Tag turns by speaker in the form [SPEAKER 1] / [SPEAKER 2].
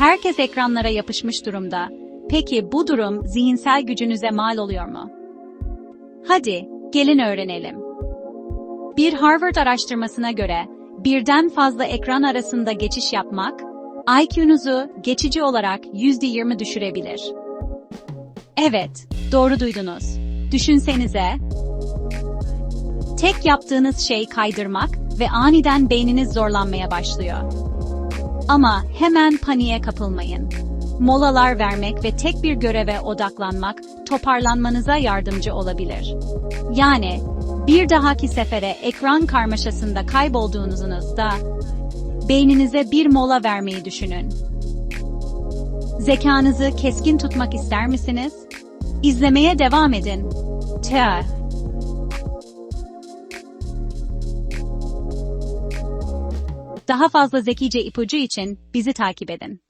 [SPEAKER 1] Herkes ekranlara yapışmış durumda. Peki bu durum zihinsel gücünüze mal oluyor mu? Hadi, gelin öğrenelim. Bir Harvard araştırmasına göre birden fazla ekran arasında geçiş yapmak, IQ'nuzu geçici olarak %20 düşürebilir. Evet, doğru duydunuz. Düşünsenize, tek yaptığınız şey kaydırmak ve aniden beyniniz zorlanmaya başlıyor. Ama hemen paniğe kapılmayın. Molalar vermek ve tek bir göreve odaklanmak toparlanmanıza yardımcı olabilir. Yani bir dahaki sefere ekran karmaşasında kaybolduğunuzda beyninize bir mola vermeyi düşünün. Zekanızı keskin tutmak ister misiniz? İzlemeye devam edin. Te. Daha fazla zekice ipucu için bizi takip edin.